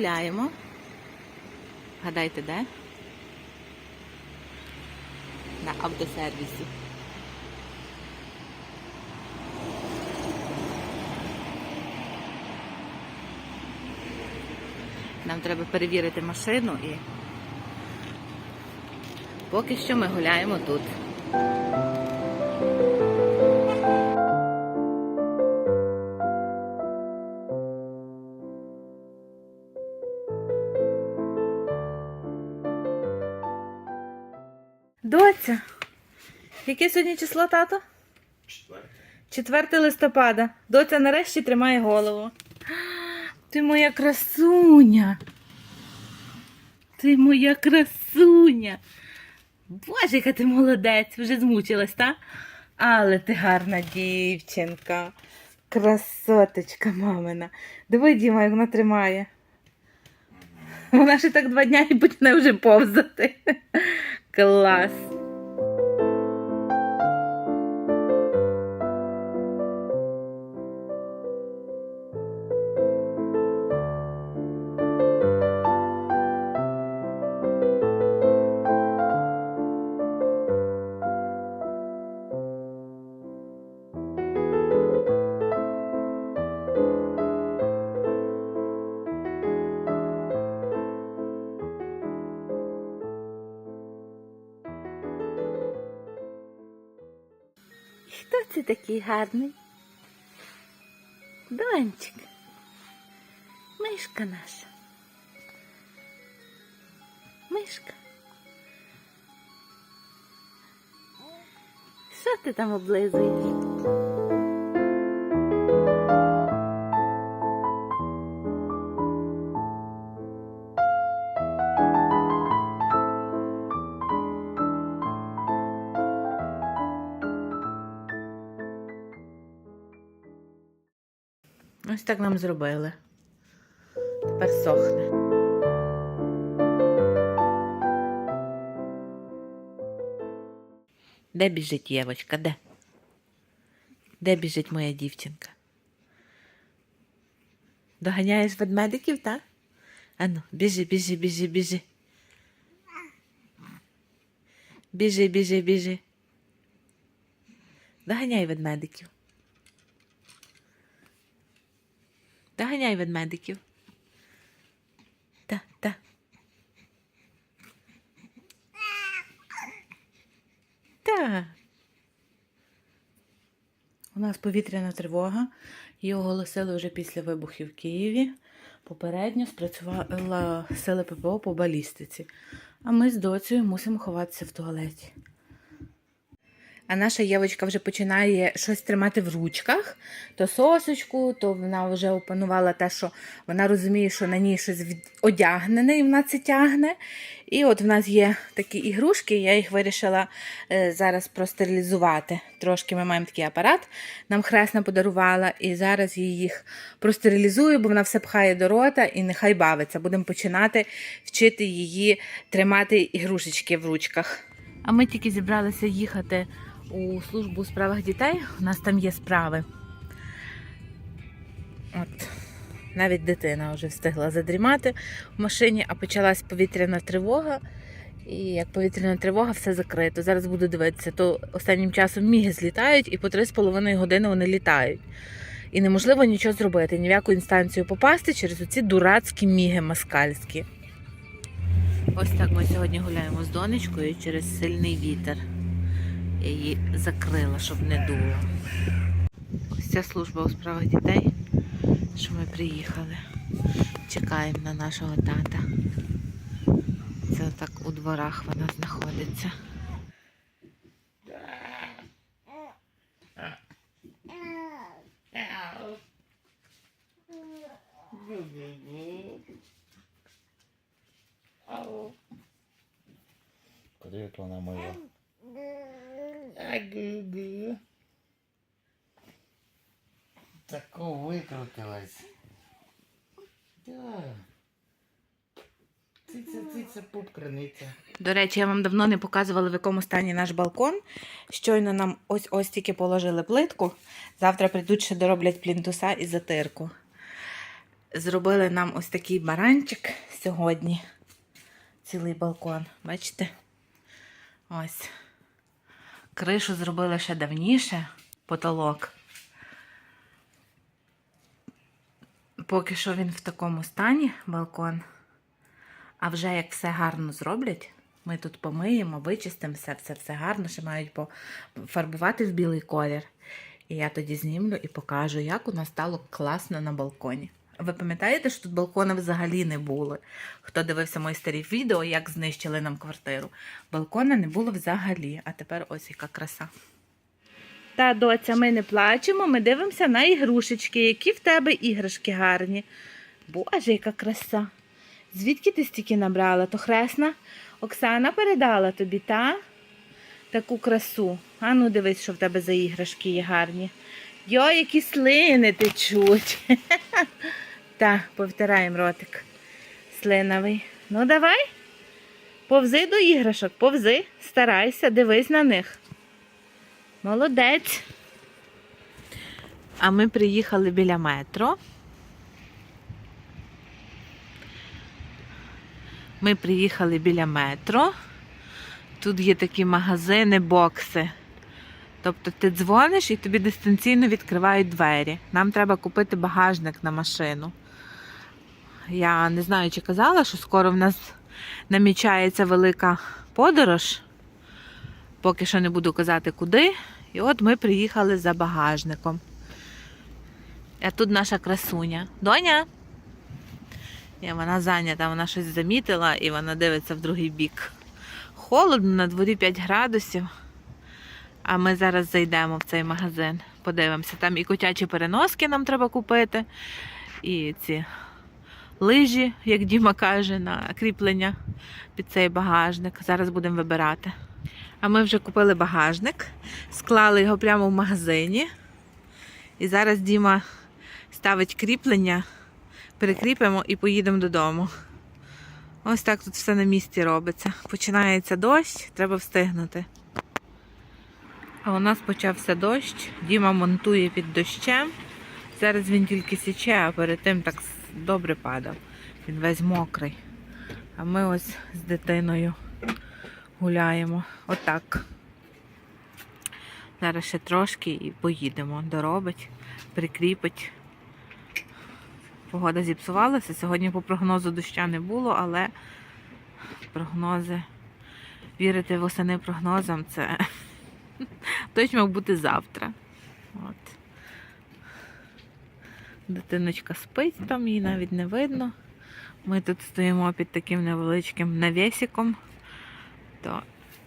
Гуляємо. Гадайте, де? На автосервісі. Нам треба перевірити машину і поки що ми гуляємо тут. Яке сьогодні число, тато? Четверте. 4 листопада. Доця нарешті тримає голову. Ти моя красуня. Ти моя красуня. Боже, яка ти молодець, вже змучилась, та? Але ти гарна дівчинка. Красоточка мамина. Диви, Діма, як вона тримає. Вона ще так два дня і почне вже повзати. Клас. Хто це такий гарний? Дончик. Мишка наша. Мишка. Що ти там облизуєш? Так нам зробили. Тепер сохне. Де біжить Євочка? Де? Де біжить моя дівчинка? Доганяєш ведмедиків, так? Ану, біжи, біжи, біжи, біжи. Біжи, біжи, біжи. Доганяй ведмедиків. Доганяй ведмедиків. Та, та. Та. У нас повітряна тривога. Її оголосили вже після вибухів в Києві. Попередньо спрацювала сили ППО по балістиці. А ми з доцею мусимо ховатися в туалеті. А наша Євочка вже починає щось тримати в ручках, то сосочку, то вона вже опанувала те, що вона розуміє, що на ній щось одягнене, і вона це тягне. І от в нас є такі ігрушки, я їх вирішила е, зараз простерилізувати. Трошки ми маємо такий апарат, нам хресна подарувала, і зараз я їх простерилізую, бо вона все пхає до рота і нехай бавиться. Будемо починати вчити її тримати ігрушечки в ручках. А ми тільки зібралися їхати у службу у справах дітей. У нас там є справи. От. Навіть дитина вже встигла задрімати в машині, а почалась повітряна тривога. І як повітряна тривога, все закрито. Зараз буду дивитися, то останнім часом міги злітають і по 3,5 години вони літають. І неможливо нічого зробити, ні в яку інстанцію попасти через оці дурацькі міги москальські. Ось так ми сьогодні гуляємо з донечкою через сильний вітер. Я її закрила, щоб не дуло. Ось ця служба у справах дітей, що ми приїхали. Чекаємо на нашого тата. Це так у дворах вона знаходиться. Криниця. До речі, я вам давно не показувала, в якому стані наш балкон. Щойно нам ось ось тільки положили плитку. Завтра прийдуть ще дороблять плінтуса і затирку. Зробили нам ось такий баранчик сьогодні. Цілий балкон. Бачите? Ось. Кришу зробили ще давніше, потолок. Поки що він в такому стані, балкон. А вже як все гарно зроблять, ми тут помиємо, вичистимо все, все, все гарно, ще мають пофарбувати в білий колір. І я тоді знімлю і покажу, як у нас стало класно на балконі. Ви пам'ятаєте, що тут балкони взагалі не було? Хто дивився мої старі відео, як знищили нам квартиру? Балкона не було взагалі, а тепер ось яка краса. Та, доця, ми не плачемо, ми дивимося на ігрушечки, які в тебе іграшки гарні. Боже, яка краса! Звідки ти стільки набрала? То хресна? Оксана передала тобі, та? Таку красу. А ну дивись, що в тебе за іграшки є гарні. Йо, які слини течуть. Та, повтираємо ротик. Слиновий. Ну, давай. Повзи до іграшок, повзи, старайся, дивись на них. Молодець. А ми приїхали біля метро. Ми приїхали біля метро. Тут є такі магазини, бокси. Тобто ти дзвониш і тобі дистанційно відкривають двері. Нам треба купити багажник на машину. Я не знаю, чи казала, що скоро в нас намічається велика подорож. Поки що не буду казати куди. І от ми приїхали за багажником. А тут наша красуня. Доня. І вона зайнята, вона щось замітила і вона дивиться в другий бік. Холодно, на дворі 5 градусів. А ми зараз зайдемо в цей магазин. Подивимося. Там і котячі переноски нам треба купити, і ці лижі, як Діма каже, на кріплення під цей багажник. Зараз будемо вибирати. А ми вже купили багажник, склали його прямо в магазині. І зараз Діма ставить кріплення, перекріпимо і поїдемо додому. Ось так тут все на місці робиться. Починається дощ, треба встигнути. А у нас почався дощ, Діма монтує під дощем. Зараз він тільки січе, а перед тим так добре падав. Він весь мокрий. А ми ось з дитиною гуляємо. Отак. Зараз ще трошки і поїдемо. Доробить, прикріпить. Погода зіпсувалася. Сьогодні по прогнозу доща не було, але прогнози, вірити восени прогнозам це точно мав бути завтра. От. Дитиночка спить там, її навіть не видно. Ми тут стоїмо під таким невеличким навісиком, то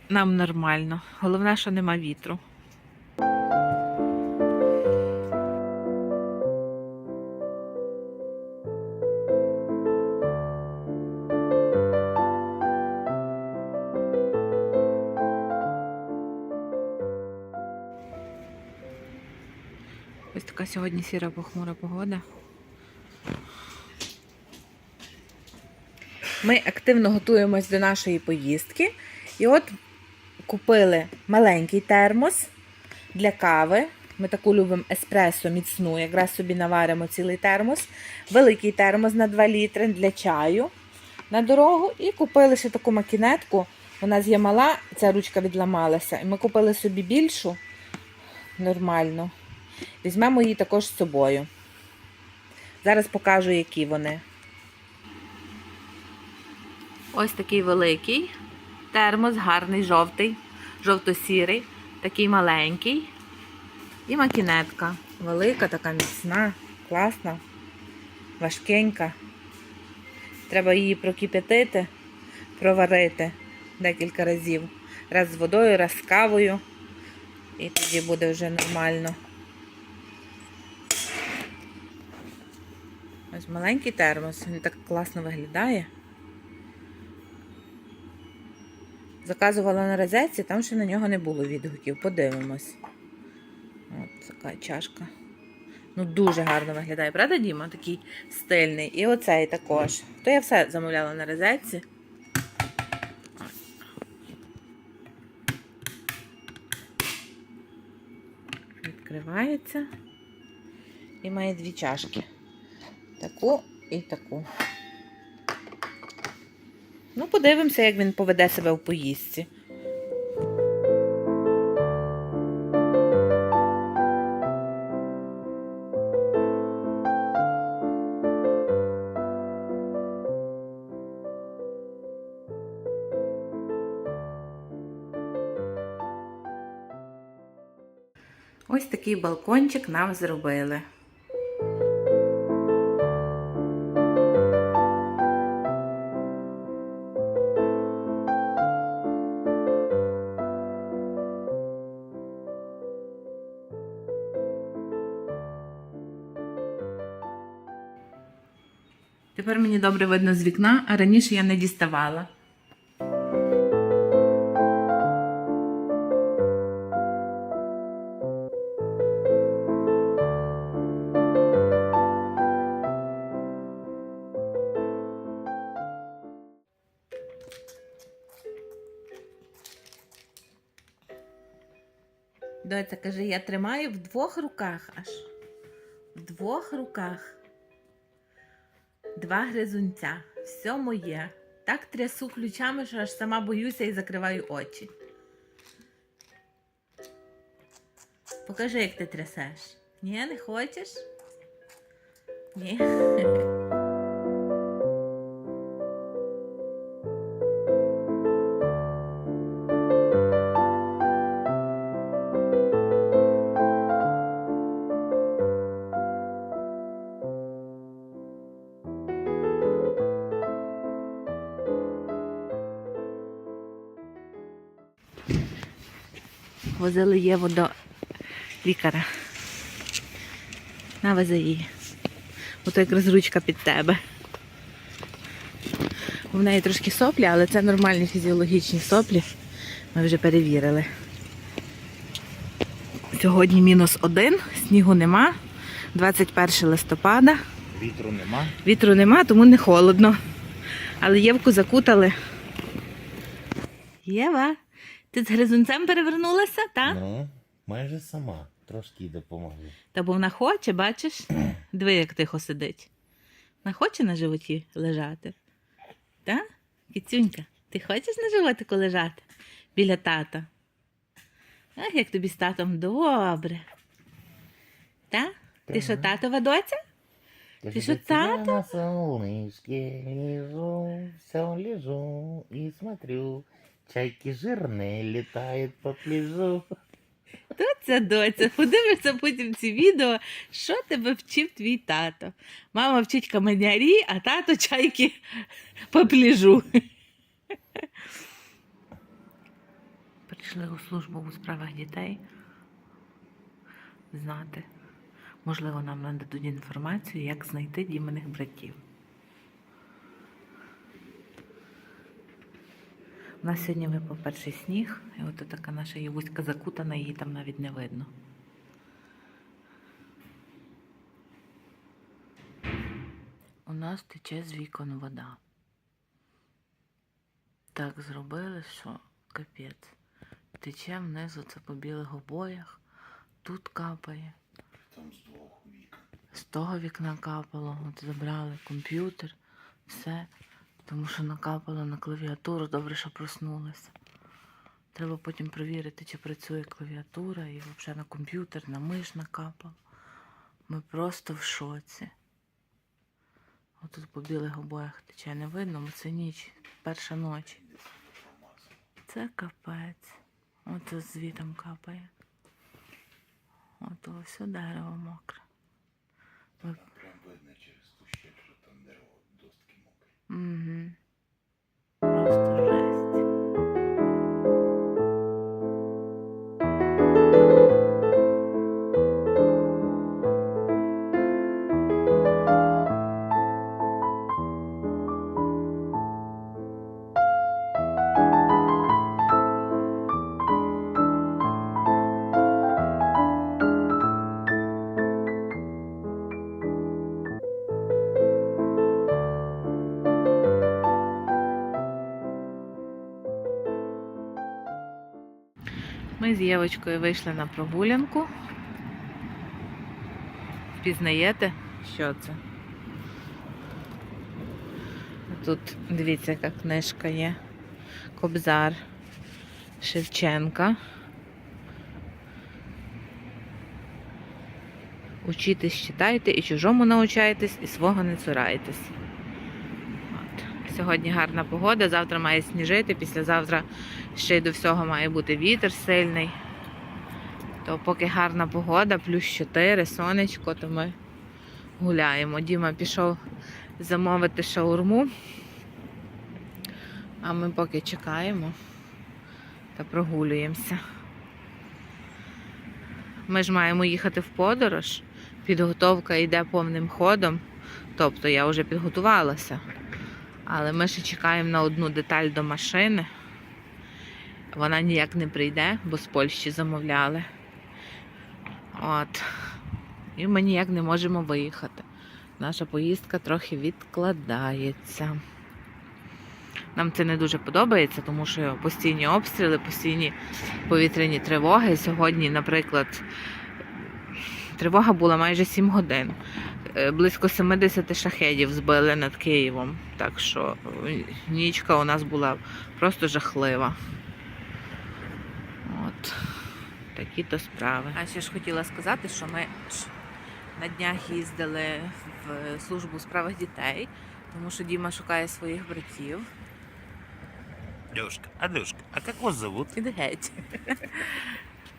нам нормально. Головне, що нема вітру. Така сьогодні сіра похмура погода. Ми активно готуємось до нашої поїздки. І от купили маленький термос для кави. Ми таку любимо еспресо міцну, якраз собі наваримо цілий термос. Великий термос на 2 літри для чаю на дорогу. І купили ще таку макінетку. У нас є мала, ця ручка відламалася. І ми купили собі більшу, нормальну. Візьмемо її також з собою. Зараз покажу, які вони. Ось такий великий термос, гарний, жовтий, жовто-сірий, такий маленький. І макінетка. Велика, така міцна, класна, важкенька. Треба її прокип'ятити, проварити декілька разів. Раз з водою, раз з кавою. І тоді буде вже нормально. Ось маленький термос, він так класно виглядає. Заказувала на розетці, там ще на нього не було відгуків. Подивимось. От така чашка. Ну, дуже гарно виглядає, правда, Діма? Такий стильний. І оцей також. То я все замовляла на розетці. Відкривається. І має дві чашки. Таку і таку. Ну, подивимося, як він поведе себе в поїздці. Ось такий балкончик нам зробили. Тепер мені добре видно з вікна, а раніше я не діставала. Доця каже, я тримаю в двох руках аж. В двох руках. Два гризунця. Все моє. Так трясу ключами, що аж сама боюся і закриваю очі. Покажи, як ти трясеш. Ні, не хочеш? Ні. Возили Єву до лікаря. Навези її. Ото якраз ручка під тебе. В неї трошки соплі, але це нормальні фізіологічні соплі. Ми вже перевірили. Сьогодні мінус один, снігу нема. 21 листопада. Вітру нема. Вітру нема, тому не холодно. Але Євку закутали. Єва, ти з гризунцем перевернулася, так? Ну, майже сама. Трошки й допомогли. Та бо вона хоче, бачиш? Диви, як тихо сидить. Вона хоче на животі лежати. Так? Кіцюнька, ти хочеш на животику лежати біля тата? Ах, як тобі з татом добре. Так? Ти що, татова доця? Ты что, тата? на солнышке лежу, все лежу и смотрю. Чайки жирные летают по пляжу. Доця, доця, подивишся потім ці відео, що тебе вчив твій тато. Мама вчить каменярі, а тато чайки по пляжу. Прийшли у службу у справах дітей знати. Можливо, нам нададуть інформацію, як знайти діманих братів. У нас сьогодні випав перший сніг, і от така наша Євуська закутана, її там навіть не видно. У нас тече з вікон вода. Так зробили, що капець. Тече внизу це по білих обоях, тут капає. Там з двох вік. З того вікна капало, от забрали комп'ютер, все, тому що накапало на клавіатуру, добре, що проснулася. Треба потім перевірити, чи працює клавіатура і взагалі на комп'ютер, на миш накапало. Ми просто в шоці. Отут по білих обоях тече не видно, бо це ніч, перша ночі. Це капець. От звітом капає. От все дерево мокре. Євочкою вийшли на прогулянку. Впізнаєте, що це? Тут дивіться, яка книжка є. Кобзар Шевченка. Учітесь, читайте, і чужому научайтесь, і свого не цурайтесь. Сьогодні гарна погода, завтра має сніжити, післязавтра ще й до всього має бути вітер сильний. То поки гарна погода, плюс 4, сонечко, то ми гуляємо. Діма пішов замовити шаурму. А ми поки чекаємо та прогулюємося. Ми ж маємо їхати в подорож. Підготовка йде повним ходом. Тобто я вже підготувалася. Але ми ще чекаємо на одну деталь до машини. Вона ніяк не прийде, бо з Польщі замовляли. От. І ми ніяк не можемо виїхати. Наша поїздка трохи відкладається. Нам це не дуже подобається, тому що постійні обстріли, постійні повітряні тривоги. Сьогодні, наприклад, тривога була майже 7 годин. Е, Близько 70 шахедів збили над Києвом. Так що е, нічка у нас була просто жахлива. От. Такі то справи. А ще ж хотіла сказати, що ми на днях їздили в службу у справах дітей, тому що Діма шукає своїх братів. Лешка, а Лешка, а как вас зовут? Іди геть.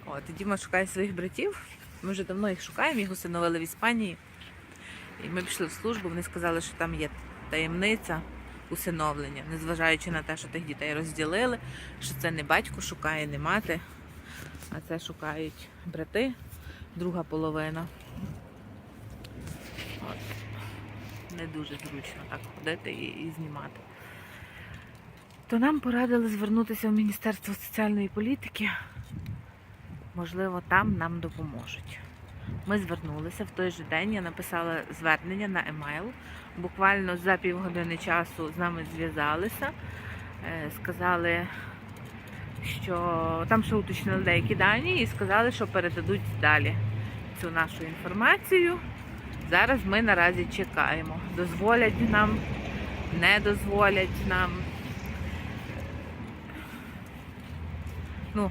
От, Діма шукає своїх братів. Ми вже давно їх шукаємо, їх усиновили в Іспанії. І ми пішли в службу, вони сказали, що там є таємниця усиновлення, незважаючи на те, що тих дітей розділили, що це не батько шукає, не мати, а це шукають брати, друга половина. От. Не дуже зручно так ходити і, і знімати. То нам порадили звернутися в Міністерство соціальної політики. Можливо, там нам допоможуть. Ми звернулися в той же день. Я написала звернення на емейл. Буквально за півгодини часу з нами зв'язалися. Е, Сказали, що там ще уточнили деякі дані і сказали, що передадуть далі цю нашу інформацію. Зараз ми наразі чекаємо. Дозволять нам, не дозволять нам. Ну,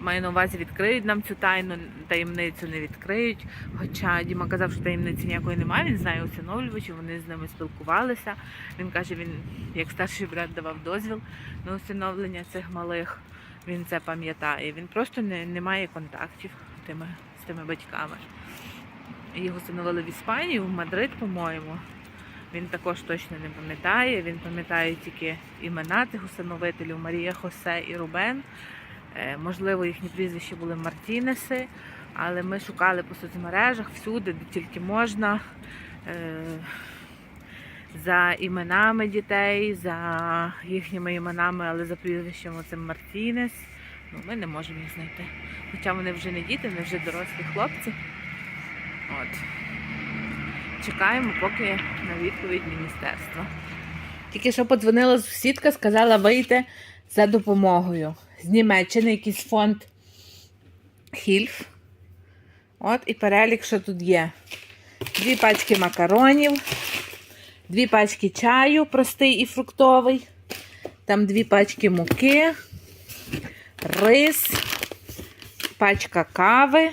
маю на увазі, відкриють нам цю тайну, таємницю не відкриють. Хоча Діма казав, що таємниці ніякої немає, він знає усиновлювачів, вони з ними спілкувалися. Він каже, він як старший брат давав дозвіл на усиновлення цих малих. Він це пам'ятає. Він просто не, не має контактів тими, з тими батьками. Їх усиновили в Іспанії, в Мадрид, по-моєму. Він також точно не пам'ятає. Він пам'ятає тільки імена тих усиновителів Марія Хосе і Рубен. Е, Можливо, їхні прізвища були Мартінеси, але ми шукали по соцмережах всюди, де тільки можна. е, За іменами дітей, за їхніми іменами, але за прізвищем оцим Мартінес. Ну, ми не можемо їх знайти. Хоча вони вже не діти, вони вже дорослі хлопці. От. Чекаємо, поки на відповідь міністерства. Тільки що подзвонила сусідка, сказала вийти за допомогою. З Німеччини якийсь фонд Хільф. От і перелік, що тут є. Дві пачки макаронів, дві пачки чаю, простий і фруктовий. Там дві пачки муки, рис, пачка кави,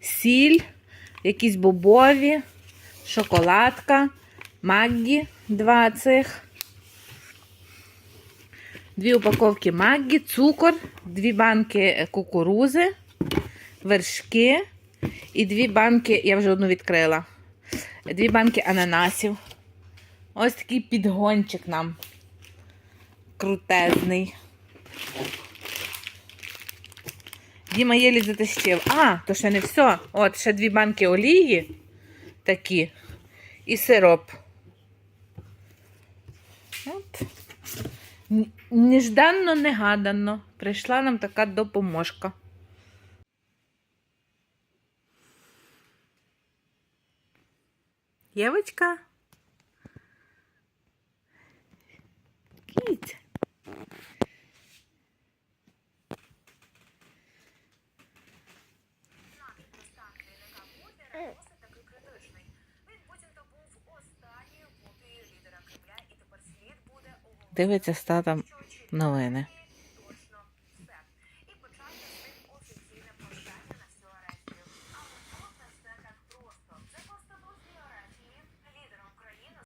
сіль, якісь бобові, шоколадка, Маггі, два цих. Дві упаковки Маггі, цукор, дві банки кукурузи, вершки і дві банки, я вже одну відкрила. Дві банки ананасів. Ось такий підгончик нам. Крутезний. Діма єлі затащив. А, то ще не все. От, ще дві банки олії такі. І сироп. От. Нежданно, негадано. Прийшла нам така допоможка. Євочка? Кіть. Дивиться статом новини.